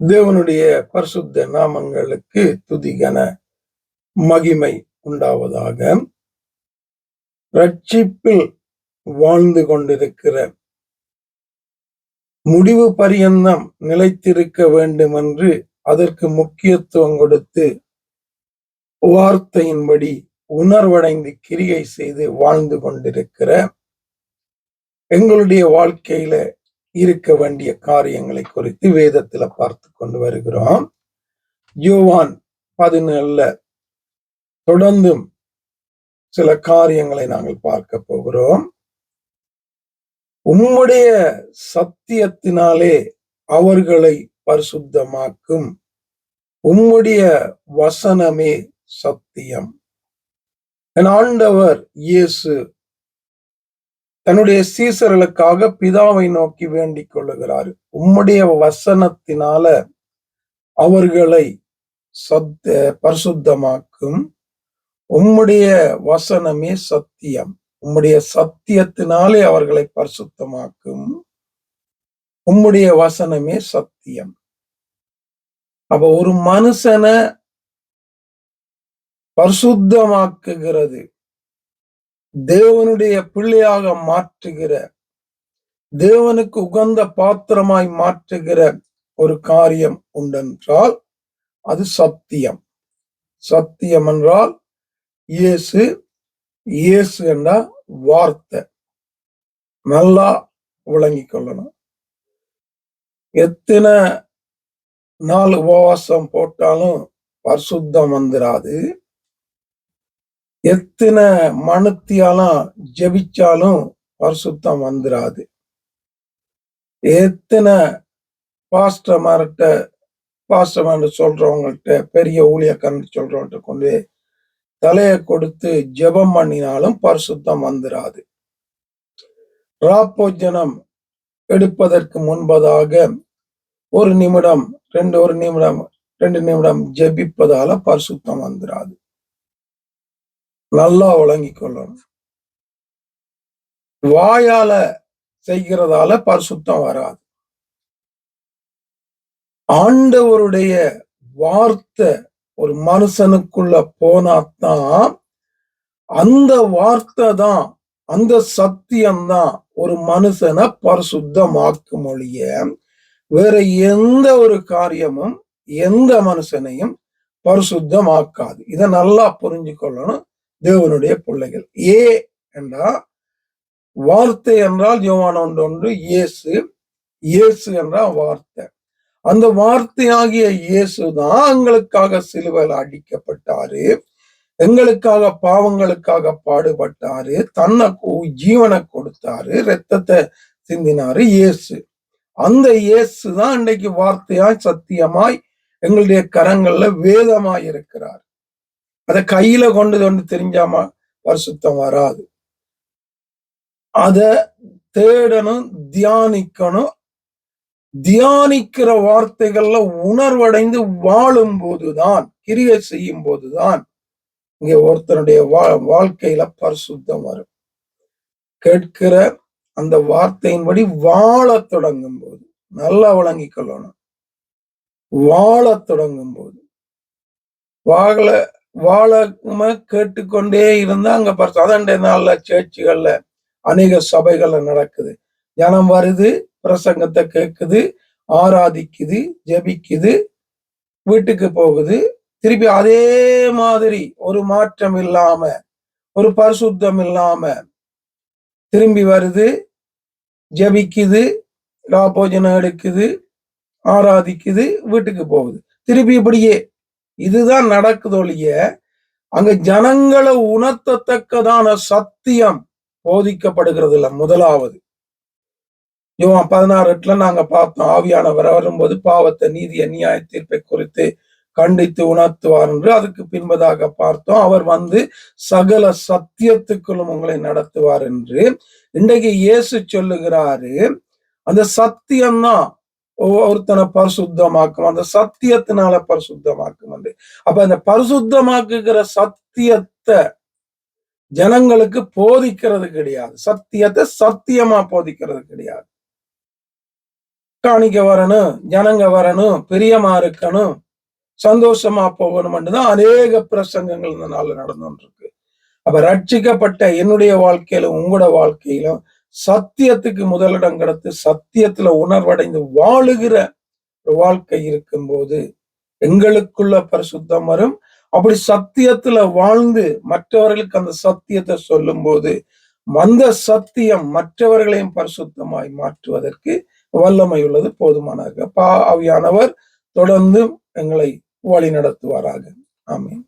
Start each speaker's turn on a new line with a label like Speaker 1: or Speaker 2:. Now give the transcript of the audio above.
Speaker 1: தேவனுடைய பரிசுத்த நாமங்களுக்கு துதிகன மகிமை உண்டாவதாக. ரட்சிப்பில் வாழ்ந்து கொண்டிருக்கிற முடிவு பரியந்தம் நிலைத்திருக்க வேண்டும் என்று அதற்கு முக்கியத்துவம் கொடுத்து வார்த்தையின்படி உணர்வடைந்து கிரியை செய்து வாழ்ந்து கொண்டிருக்கிற எங்களுடைய வாழ்க்கையில இருக்க வேண்டிய காரியங்களை குறித்து வேதத்துல பார்த்து கொண்டு வருகிறோம். யோவான் பதினேழுல தொடர்ந்தும் சில காரியங்களை நாங்கள் பார்க்க போகிறோம். உம்முடைய சத்தியத்தினாலே அவர்களை பரிசுத்தமாக்கும். உம்முடைய வசனமே சத்தியம். என் ஆண்டவர் இயேசு தன்னுடைய சீசர்களுக்காக பிதாவை நோக்கி வேண்டிக் கொள்ளுகிறார். உம்முடைய வசனத்தினால அவர்களை சத்த பரிசுத்தமாக்கும். உம்முடைய வசனமே சத்தியம். உம்முடைய சத்தியத்தினாலே அவர்களை பரிசுத்தமாக்கும். உம்முடைய வசனமே சத்தியம். அப்ப ஒரு மனுஷனை பரிசுத்தமாக்குகிறது. தேவனுடைய பிள்ளையாக மாற்றுகிற தேவனுக்கு உகந்த பாத்திரமாய் மாற்றுகிற ஒரு காரியம் உண்டென்றால் அது சத்தியம். சத்தியம் என்றால் இயேசு இயேசு என்ற வார்த்தை. நல்லா விளங்கிக் கொள்ளணும். எத்தனை நாள் உபவாசம் போட்டாலும் பரிசுத்தம் வந்துராது. எத்தனை மனத்தியாலாம் ஜெபிச்சாலும் பரிசுத்தம் வந்துடாது எத்தனை பாஸ்டர்மார்கிட்ட பாஸ்டர்மார்னு சொல்றவங்கள்ட்ட பெரிய ஊழியக்காரன் சொல்றவங்கள்ட்ட கொண்டு தலையை கொடுத்து ஜெபம் பண்ணினாலும் பரிசுத்தம் வந்துடாது ராப்போஜனம் எடுப்பதற்கு முன்பதாக ஒரு நிமிடம் ரெண்டு ஒரு நிமிடம் ரெண்டு நிமிடம் ஜெபிப்பதால பரிசுத்தம் வந்துடாது நல்லா வழங்கி கொள்ளணும். வாயால செய்கிறதால பரிசுத்தம் வராது. ஆண்டவருடைய வார்த்தை ஒரு மனுஷனுக்குள்ள போனாதான் அந்த வார்த்தை தான் அந்த சத்தியம்தான் ஒரு மனுஷனை பரிசுத்தமாக்கும் மொழிய வேற எந்த ஒரு காரியமும் எந்த மனுஷனையும் பரிசுத்தமாக்காது. இதை நல்லா புரிஞ்சு கொள்ளணும். தேவனுடைய பிள்ளைகள். ஏ என்றா வார்த்தை என்றால் யோவான் ஒன்று ஒன்று இயேசு இயேசு என்றால் வார்த்தை. அந்த வார்த்தையாகிய இயேசு தான் எங்களுக்காக சிலுவையில் அடிக்கப்பட்டாரு எங்களுக்காக பாவங்களுக்காக பாடுபட்டாரு தன்னை ஜீவனை கொடுத்தாரு ரத்தத்தை சிந்தினாரு இயேசு. அந்த இயேசு தான் இன்னைக்கு வார்த்தையாய் சத்தியமாய் எங்களுடைய கரங்கள்ல வேதமாய் இருக்கிறார். அதை கையில கொண்டு கொண்டு தெரிஞ்சாம பரிசுத்தம் வராது. அத தேடணும் தியானிக்கணும். தியானிக்கிற வார்த்தைகள்ல உணர்வடைந்து வாழும் போதுதான் கிரியை செய்யும் போதுதான் இங்க ஒருத்தனுடைய வா வாழ்க்கையில பரிசுத்தம் வரும். கேட்கிற அந்த வார்த்தையின்படி வாழ தொடங்கும் போது நல்லா வழங்கிக் கொள்ளணும். வாழ தொடங்கும் போது வாழ வாழாம கேட்டுக்கொண்டே இருந்தா அங்க பரிசு நாள்ல சேர்ச்சுகள்ல அநேக சபைகள்ல நடக்குது. ஜனம் வருது பிரசங்கத்தை கேட்குது ஆராதிக்குது ஜெபிக்குது வீட்டுக்கு போகுது. திருப்பி அதே மாதிரி ஒரு மாற்றம் இல்லாம ஒரு பரிசுத்தம் இல்லாம திரும்பி வருது ஜபிக்குது ராபோஜனம் எடுக்குது ஆராதிக்குது வீட்டுக்கு போகுது. திருப்பி இப்படியே இதுதான் நடக்குது ஒழிய அங்க ஜனங்களை உணர்த்தத்தக்கதான சத்தியம் போதிக்கப்படுகிறது இல்ல முதலாவது யோவான் பதினாறு எட்டுல நாங்க பார்த்தோம் ஆவியானவர் வரும்போது பாவத்தை நீதி அந்நியாய தீர்ப்பை குறித்து கண்டித்து உணர்த்துவார் என்று அதுக்கு பின்பதாக பார்த்தோம். அவர் வந்து சகல சத்தியத்துக்குள்ளும் உங்களை நடத்துவார் என்று இன்றைக்கு இயேசு சொல்லுகிறாரு. அந்த சத்தியம்தான் ஒருத்தனை பரிசுத்தமாக்கும் அந்த சத்தியத்தினால பரிசுத்தமாக்கும் என்று அப்ப அந்த பரிசுத்தமாக்குகிற சத்தியத்தை ஜனங்களுக்கு போதிக்கிறது கிடையாது. சத்தியத்தை சத்தியமா போதிக்கிறது கிடையாது. காணிக்க வரணும் ஜனங்க வரணும் பிரியமா இருக்கணும் சந்தோஷமா போகணும் தான் அநேக பிரசங்கங்கள் இந்த நாள் நடந்துட்டு இருக்கு அப்ப ரட்சிக்கப்பட்ட என்னுடைய வாழ்க்கையிலும் உங்களோட வாழ்க்கையிலும் சத்தியத்துக்கு முதலிடம் கிடத்து சத்தியத்துல உணர்வடைந்து வாழுகிற வாழ்க்கை இருக்கும்போது எங்களுக்குள்ள பரிசுத்தம் வரும் அப்படி சத்தியத்துல வாழ்ந்து மற்றவர்களுக்கு அந்த சத்தியத்தை சொல்லும் போது அந்த சத்தியம் மற்றவர்களையும் பரிசுத்தமாய் மாற்றுவதற்கு வல்லமை உள்ளது போதுமான பாவியானவர் தொடர்ந்து எங்களை வழி நடத்துவாராக ஆமீன்.